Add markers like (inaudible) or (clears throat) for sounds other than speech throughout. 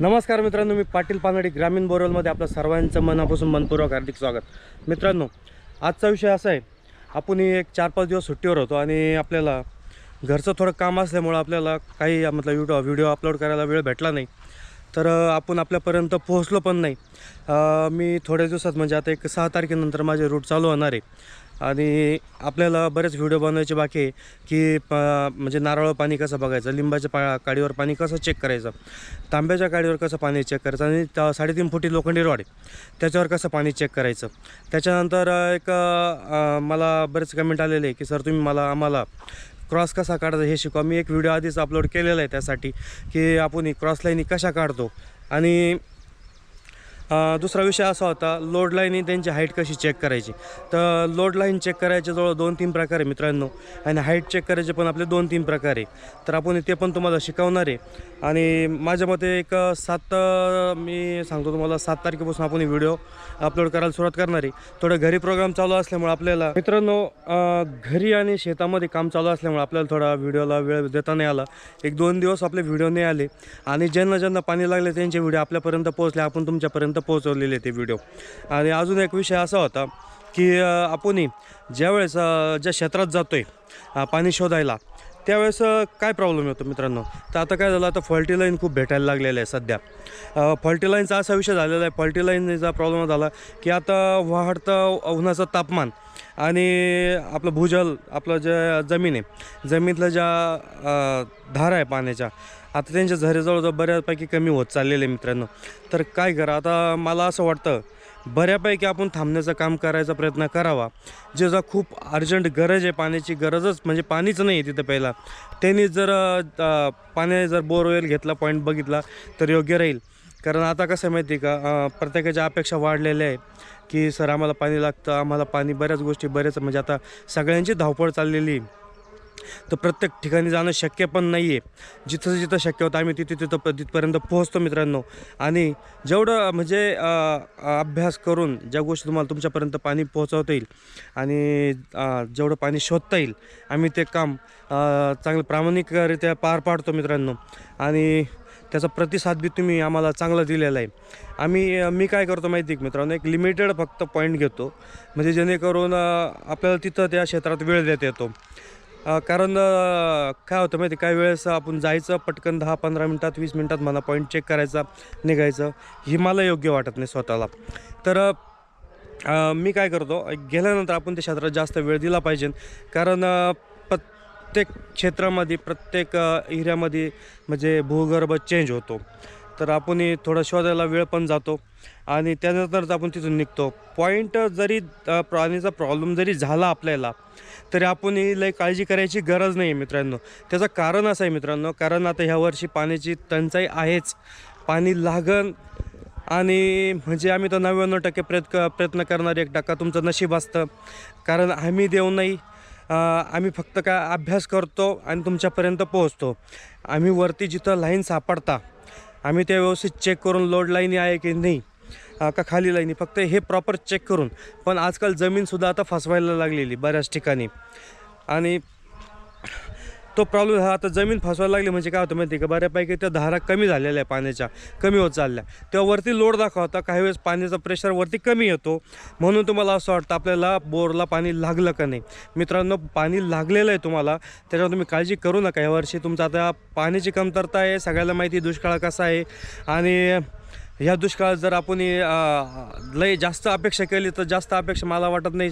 नमस्कार मित्रांनो मी पाटील पानडी ग्रामीण बोरवलमध्ये आपलं सर्वांचं मनापासून मनपूर्वक हार्दिक स्वागत. मित्रांनो आजचा विषय असा आहे आपणही एक चार पाच दिवस सुट्टीवर होतो आणि आपल्याला घरचं थोडं काम असल्यामुळं आपल्याला काही मतलब व्हिडिओ व्हिडिओ अपलोड करायला वेळ भेटला नाही. तर आपण आपल्यापर्यंत पोहोचलो पण नाही. मी थोड्या दिवसात म्हणजे आता एक सहा तारखेनंतर माझे रूट चालू होणार आहे. आणि आपल्याला बरेच व्हिडिओ बनवायचे बाकी आहे की प म्हणजे नारळ पाणी कसं बघायचं लिंबाच्या पा काडीवर पाणी कसं चेक करायचं तांब्याच्या काडीवर कसं पाणी चेक करायचं आणि त्या साडेतीन फुटी लोखंडी रॉड आहे. त्याच्यावर कसं पाणी चेक करायचं. त्याच्यानंतर एक मला बरेच कमेंट आलेले आहे की सर तुम्ही मला आम्हाला क्रॉस कसा काढायचा हे शिकवा मी एक व्हिडिओ आधीच अपलोड केलेला आहे त्यासाठी की आपण क्रॉस लाईनी कशा काढतो. आणि दुसरा विषय असा होता लोड लाईन त्यांची हाईट कशी चेक करायची? तर लोड लाईन चेक करायचे जवळ दोन तीन प्रकार आहे मित्रांनो. आणि हाईट चेक करायचे पण आपले दोन तीन प्रकार आहे. तर आपण ते पण तुम्हाला शिकवणार आहे. आणि माझ्या मते एक सात मी सांगतो तुम्हाला सात तारखेपासून आपण व्हिडिओ अपलोड करायला सुरुवात करणार आहे. थोडं घरी प्रोग्राम चालू असल्यामुळे आपल्याला मित्रांनो घरी आणि शेतामध्ये काम चालू असल्यामुळे आपल्याला थोडा व्हिडिओला वेळ देता नाही आला. एक दोन दिवस आपले व्हिडिओ नाही आले. आणि ज्यांना ज्यांना पाणी लागले त्यांचे व्हिडिओ आपल्यापर्यंत पोहोचले. आपण तुमच्यापर्यंत पोहोचवलेले ते व्हिडिओ आणि अजून एक विषय असा होता की आपणही ज्यावेळेस ज्या क्षेत्रात जातो आहे पाणी शोधायला त्यावेळेस काय प्रॉब्लेम येतो मित्रांनो? तर आता काय झालं आता फॉल्टी लाईन खूप भेटायला लागलेलं आहे सध्या. फॉल्टी लाईनचा असा विषय झालेला आहे फॉल्टी लाईनचा प्रॉब्लेम झाला की आता वाढतं उन्हाचं तापमान. आणि आपलं भूजल आपलं जे जमीन आहे जमिनीतलं ज्या धारा धार आहे पाण्याच्या आता त्यांच्या झरे जवळजवळ बऱ्यापैकी कमी होत चाललेले आहे मित्रांनो. तर काय करा आता मला असं वाटतं बऱ्यापैकी आपण थांबण्याचं काम करायचा प्रयत्न करावा. जे जर खूप अर्जंट गरज आहे पाण्याची गरजच म्हणजे पाणीच नाही आहे तिथं पहिला. त्यांनी जर पाण्याने जर बोरवेल घेतला पॉईंट बघितला तर योग्य राहील. कारण आता कसं माहिती आहे का? प्रत्येकाच्या अपेक्षा वाढलेल्या आहे की सर आम्हाला पाणी लागतं आम्हाला पाणी बऱ्याच गोष्टी बऱ्याच म्हणजे आता सगळ्यांची धावपळ चाललेली आहे. तर प्रत्येक ठिकाणी जाणं शक्य पण नाही आहे जिथं जिथं शक्य होतं आम्ही तिथे तिथं तिथपर्यंत पोहोचतो मित्रांनो. आणि जेवढं म्हणजे अभ्यास करून ज्या गोष्टी तुम्हाला तुमच्यापर्यंत पाणी पोहोचवता येईल आणि जेवढं पाणी शोधता येईल आम्ही ते काम चांगलं प्रामाणिकरित्या पार पाडतो मित्रांनो. आणि त्याचा प्रतिसाद बी तुम्ही आम्हाला चांगला दिलेला आहे. आम्ही मी काय करतो माहिती आहे मित्रांनो? एक लिमिटेड फक्त पॉईंट घेतो. म्हणजे जेणेकरून आपल्याला तिथं त्या क्षेत्रात वेळ देता येतो. कारण काय होतं माहिती आहे, काही वेळेस आपण जायचं पटकन दहा पंधरा मिनटात वीस मिनटात मला पॉईंट चेक करायचा निघायचं. हे मला योग्य वाटत नाही स्वतःला. तर मी काय करतो गेल्यानंतर आपण त्या क्षेत्रात जास्त वेळ दिला पाहिजे. कारण प्रत्येक क्षेत्रामध्ये प्रत्येक एरियामध्ये म्हणजे भूगर्भ चेंज होतो. तर आपण थोडा शोधायला वेळ पण जातो आणि त्यानंतरच आपण तिथून निघतो. पॉईंट जरी प्राणीचा पाणीचा प्रॉब्लेम जरी झाला आपल्याला तरी आपण ही लई काळजी करायची गरज नाही आहे मित्रांनो. त्याचं कारण असं आहे मित्रांनो कारण आता ह्या वर्षी पाण्याची टंचाई आहेच. पाणी लागन आणि म्हणजे आम्ही तर नव्याण्णव टक्के प्रयत्न प्रयत्न करणार एक टक्का तुमचं नशीब असतं. कारण आम्ही देऊ नाही आम्ही फक्त काय अभ्यास करतो आणि तुमच्यापर्यंत पोहोचतो. आम्ही वरती जिथं लाईन सापडता आम्ही ते व्यवस्थित चेक करून लोड लाईनी आहे की नाही का खाली लाईनी फक्त हे प्रॉपर चेक करून. पण आजकाल जमीनसुद्धा आता फसवायला लागलेली बऱ्याच ठिकाणी. आणि तो प्रॉब्लेम हा आता जमीन फसवायला लागली म्हणजे काय होतं माहिती का बऱ्यापैकी त्या धारा कमी झालेल्या आहे पाण्याच्या कमी होत चालल्या. तेव्हा वरती लोड दाखवता काही वेळेस पाण्याचा प्रेशर वरती कमी येतो. म्हणून तुम्हाला असं वाटतं आपल्याला बोरला पाणी लागलं का नाही? मित्रांनो पाणी लागलेलं आहे तुम्हाला. त्याच्यावर तुम्ही काळजी करू नका. यावर्षी तुमचं आता पाण्याची कमतरता आहे. सगळ्याला माहिती दुष्काळ कसा आहे. आणि ह्या दुष्काळात जर आपण लय जास्त अपेक्षा केली तर जास्त अपेक्षा मला वाटत नाही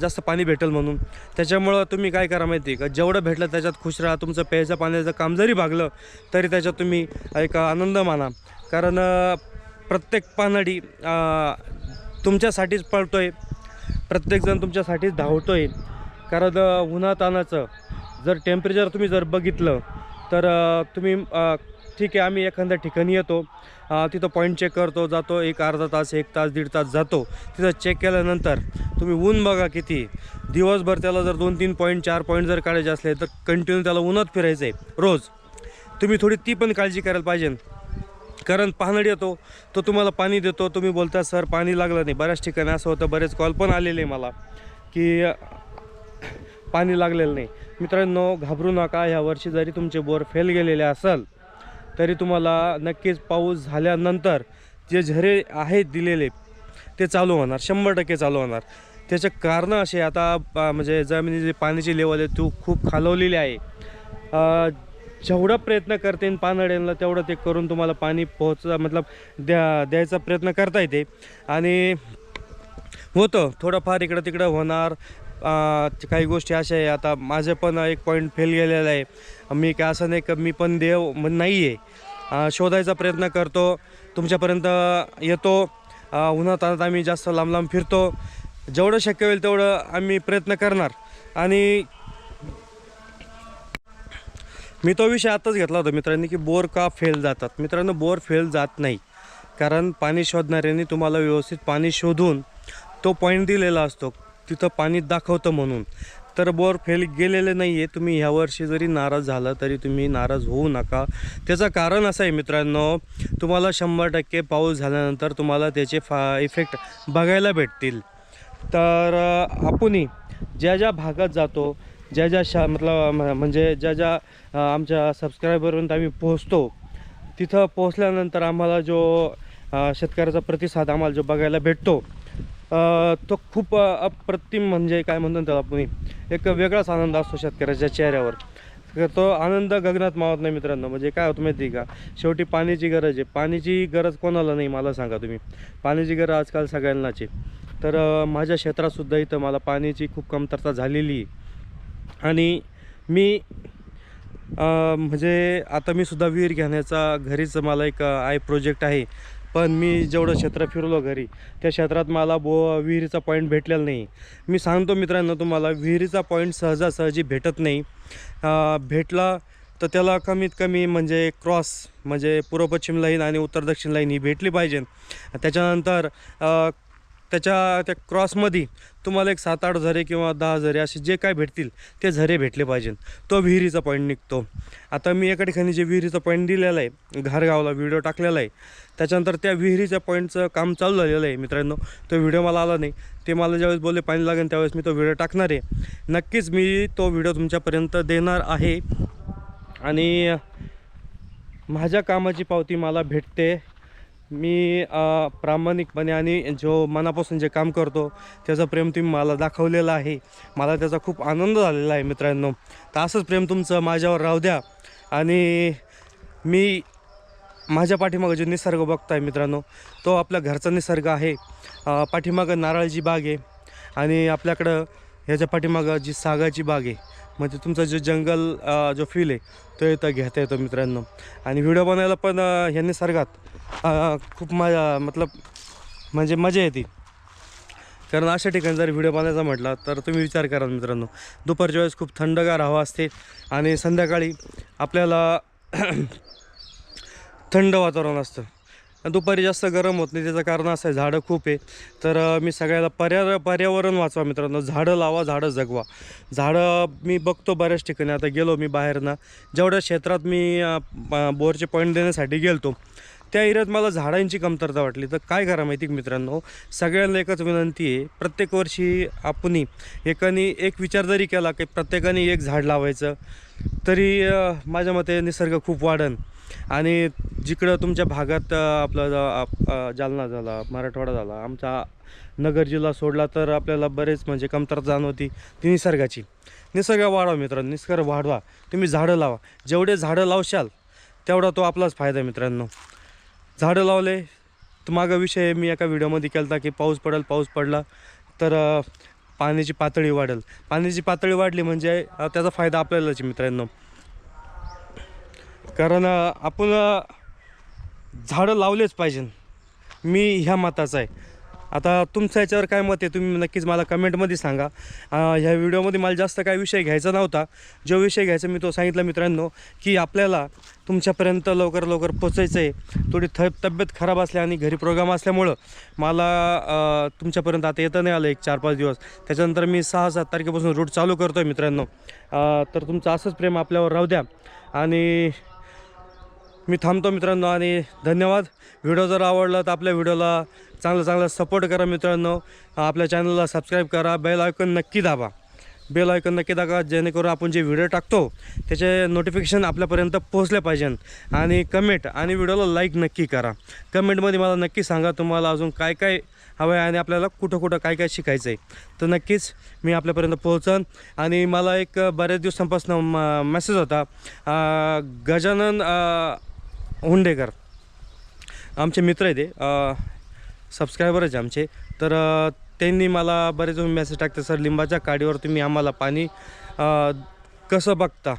जास्त पाणी भेटेल म्हणून. त्याच्यामुळं तुम्ही काय करा माहिती आहे का? जेवढं भेटलं त्याच्यात खुश राहा. तुमचं प्यायचं पाण्याचं काम जरी भागलं तरी त्याच्यात तुम्ही एक आनंद माना. कारण प्रत्येक पानडी तुमच्यासाठीच पळतो आहे प्रत्येकजण तुमच्यासाठीच धावतो आहे कारण उन्हातानाचं जर टेम्परेचर तुम्ही जर बघितलं तर तुम्ही ठीक आहे आम्ही एखाद्या ठिकाणी येतो तिथं पॉईंट चेक करतो जातो एक अर्धा तास एक तास दीड तास जातो. तिथं चेक केल्यानंतर तुम्ही ऊन बघा किती. दिवसभर त्याला जर दोन तीन पॉईंट चार पॉईंट जर काढायचे असले तर कंटिन्यू त्याला उन्हात फिरायचं आहे रोज. तुम्ही थोडी ती पण काळजी करायला पाहिजे. कारण पाहणड येतो तो तुम्हाला पाणी देतो. तुम्ही बोलता सर पाणी लागलं नाही. बऱ्याच ठिकाणी असं होतं बरेच कॉल पण आलेले मला की पाणी लागलेलं नाही. मित्रांनो घाबरू नका. ह्यावर्षी जरी तुमचे बोर फेल गेलेले असेल तरी तुम्हाला नक्कीच पाऊस झाल्यानंतर जे झरे आहेत दिलेले ते चालू होणार शंभर टक्के चालू होणार. त्याचं कारणं असे आता म्हणजे जमिनीची पाण्याची लेवल आहे तो खूप खालवलेली आहे. जेवढा प्रयत्न करते पानड्यांना तेवढं ते करून तुम्हाला पाणी पोहोच मतलब द्या द्यायचा प्रयत्न करता येते आणि होतं थोडंफार इकडं तिकडं होणार. काही गोष्टी अशा आहे आता माझं पण एक पॉईंट फेल गेलेला आहे. मी काय असं नाही का मी पण देव नाही आहे शोधायचा प्रयत्न करतो. तुमच्यापर्यंत येतो. उन्हात उन्हातान्हात आम्ही जास्त लांब लांब फिरतो. जेवढं शक्य होईल तेवढं आम्ही प्रयत्न करणार. आणि मी तो विषय आत्ताच घेतला होता मित्रांनी की बोर का फेल जातात? मित्रांनो बोर फेल जात नाही. कारण पाणी शोधणाऱ्यांनी तुम्हाला व्यवस्थित पाणी शोधून तो पॉईंट दिलेला असतो. तिथं पाणी दाखवतं म्हणून. तर बोर फेल गेलेले नाही आहे तुम्ही ह्या वर्षी जरी नाराज झाला तरी तुम्ही नाराज होऊ नका. त्याचं कारण असं आहे मित्रांनो तुम्हाला शंभर टक्के पाऊस झाल्यानंतर तुम्हाला त्याचे फा इफेक्ट बघायला भेटतील. तर आपणही ज्या ज्या भागात जातो ज्या ज्या शा मतलब म्हणजे ज्या ज्या आमच्या सबस्क्रायबरपर्यंत आम्ही पोहोचतो तिथं पोहोचल्यानंतर आम्हाला जो शेतकऱ्याचा प्रतिसाद आम्हाला जो बघायला भेटतो तो खूप अप्रतिम म्हणजे काय म्हणतो ना त्याला आपण एक वेगळाच आनंद असतो शेतकऱ्याच्या चेहऱ्यावर. तो आनंद गगनात मावत नाही मित्रांनो. म्हणजे काय होतं माहिती आहे का? शेवटी पाण्याची गरज आहे. पाण्याची गरज कोणाला नाही मला सांगा तुम्ही. पाण्याची गरज आजकाल सगळ्यांनाच आहे. तर माझ्या क्षेत्रातसुद्धा इथं मला पाण्याची खूप कमतरता झालेली आहे. आणि मी म्हणजे आता मी सुद्धा विहीर घेण्याचा घरीच मला एक आय प्रोजेक्ट आहे. पण मी जेवढं क्षेत्र फिरलो घरी त्या क्षेत्रात मला बो विहिरीचा पॉईंट भेटलेला नाही. मी सांगतो मित्रांनो तुम्हाला विहिरीचा पॉईंट सहजासहजी भेटत नाही. भेटला तर त्याला कमीत कमी म्हणजे क्रॉस म्हणजे पूर्व पश्चिम लाईन आणि उत्तर दक्षिण लाईन ही भेटली पाहिजे. त्याच्यानंतर त्याच्या त्या क्रॉसमध्ये तुम्हाला एक सात आठ झरे किंवा दहा झरे असे जे काय भेटतील ते झरे भेटले पाहिजेत तो विहिरीचा पॉईंट निघतो. आता मी एका ठिकाणी जे विहिरीचा पॉईंट दिलेला आहे घरगावला व्हिडिओ टाकलेला आहे त्याच्यानंतर त्या विहिरीच्या पॉईंटचं काम चालू झालेलं आहे मित्रांनो. तो व्हिडिओ मला आला नाही. ते मला ज्यावेळेस बोलले पाणी लागेल त्यावेळेस मी तो व्हिडिओ टाकणार आहे. नक्कीच मी तो व्हिडिओ तुमच्यापर्यंत देणार आहे. आणि माझ्या कामाची पावती मला भेटते. मी प्रामाणिकपणे आणि जो मनापासून जे काम करतो त्याचं प्रेम तुम्ही मला दाखवलेलं आहे. मला त्याचा खूप आनंद झालेला आहे मित्रांनो. तर असंच प्रेम तुमचं माझ्यावर राहू द्या. आणि मी माझ्या पाठीमागं जो निसर्ग बघताय मित्रांनो तो आपल्या घरचा निसर्ग आहे. पाठीमागं नारळाची बाग आहे. आणि आपल्याकडं ह्याच्या पाठीमागं जी सागाची बाग आहे. म्हणजे तुमचं जो जंगल जो फील आहे तो इथं घेता येतो मित्रांनो. आणि व्हिडिओ बनायला पण ह्या निसर्गात खूप मजा मतलब म्हणजे मजा येते. कारण अशा ठिकाणी जर व्हिडिओ बनायचा म्हटला तर तुम्ही विचार करा मित्रांनो. दुपारच्या वेळेस खूप थंडगार हवा असते आणि संध्याकाळी आपल्याला (clears throat) थंड वातावरण असतं. आणि दुपारी जास्त गरम होत नाही त्याचं कारण असं आहे झाडं खूप आहे. तर मी सगळ्याला पर्या पर्यावरण वाचवा मित्रांनो. झाडं लावा झाडं जगवा. झाडं मी बघतो बऱ्याच ठिकाणी. आता गेलो मी बाहेरनं. जेवढ्या क्षेत्रात मी बोरचे पॉईंट देण्यासाठी गेलतो त्या एरियात मला झाडांची कमतरता वाटली. तर काय करा माहिती मित्रांनो? सगळ्यांना एकच विनंती आहे. प्रत्येक वर्षी आपण एकाने एक विचार जरी केला की प्रत्येकाने एक झाड लावायचं तरी माझ्या मते निसर्ग खूप वाढन. आणि जिकडं तुमच्या भागात आपला आप- जालना झाला मराठवाडा झाला आमचा नगर जिल्हा सोडला तर आपल्याला बरेच म्हणजे कमतरता जाणवती ती निसर्गाची. निसर्ग वाढवा मित्रांनो निसर्ग वाढवा. तुम्ही झाडं लावा. जेवढे झाडं लावशाल तेवढा तो आपलाच फायदा मित्रांनो. झाडं लावले. तर मागं विषय मी एका व्हिडिओमध्ये केला होता की पाऊस पडेल पाऊस पडला तर पाण्याची पातळी वाढेल. पाण्याची पातळी वाढली म्हणजे त्याचा फायदा आपल्यालाच मित्रांनो. कारण आपण झाडं लावलेच पाहिजे मी ह्या मताचा आहे. आता तुमचं याच्यावर काय मत आहे? तुम्ही नक्कीच मला कमेंटमध्ये सांगा. ह्या व्हिडिओमध्ये मला जास्त काय विषय घ्यायचा नव्हता. जो विषय घ्यायचा मी तो सांगितला मित्रांनो की आपल्याला तुमच्यापर्यंत लवकर लवकर पोचायचं आहे थोडी थ तब्येत खराब असल्या आणि घरी प्रोग्राम असल्यामुळं मला तुमच्यापर्यंत आता येतं नाही आलं एक चार पाच दिवस. त्याच्यानंतर मी सहा सात तारखेपासून रूट चालू करतो आहे मित्रांनो तर तुमचं असंच प्रेम आपल्यावर राहू द्या. आणि मी थांबतो मित्रांनो आणि धन्यवाद. व्हिडिओ जर आवडला तर आपल्या व्हिडिओला चांगला चांगला सपोर्ट करा मित्रांनो. आपल्या चॅनलला सबस्क्राईब करा बेल आयकॉन नक्की दाबा. बेल ऐकन नक्की दाखवा जेणेकरून आपण जे व्हिडिओ टाकतो त्याचे नोटिफिकेशन आपल्यापर्यंत पोहोचले पाहिजे. आणि कमेंट आणि व्हिडिओला लाईक नक्की करा. कमेंटमध्ये मला नक्की सांगा तुम्हाला अजून काय काय हवं आहे आणि आपल्याला कुठं कुठं काय काय शिकायचं आहे तर नक्कीच मी आपल्यापर्यंत पोहोचन. आणि मला एक बऱ्याच दिवसांपासून म मेसेज होता गजानन हुंडेकर. आमचे मित्र आहे ते. सबस्क्रायबरच आहे आमचे. तर त्यांनी मला बरेच मेसेज टाकते सर लिंबाच्या काडीवर तुम्ही आम्हाला पाणी कसं बघता?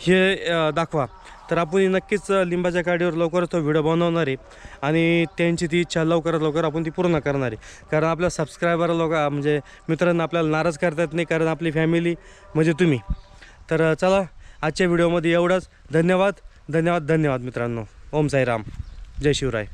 हे दाखवा. तर आपण नक्कीच लिंबाच्या काडीवर लवकरच तो व्हिडिओ बनवणार आहे. आणि त्यांची ती इच्छा लवकरात लवकर आपण ती पूर्ण करणार आहे. कारण आपल्या सबस्क्रायबर लोक म्हणजे मित्रांना आपल्याला नाराज करता येत नाही कारण आपली फॅमिली म्हणजे तुम्ही. तर चला आजच्या व्हिडिओमध्ये एवढंच. धन्यवाद. धन्यवाद धन्यवाद मित्रांनो. ओम साईराम. जय शिवराय.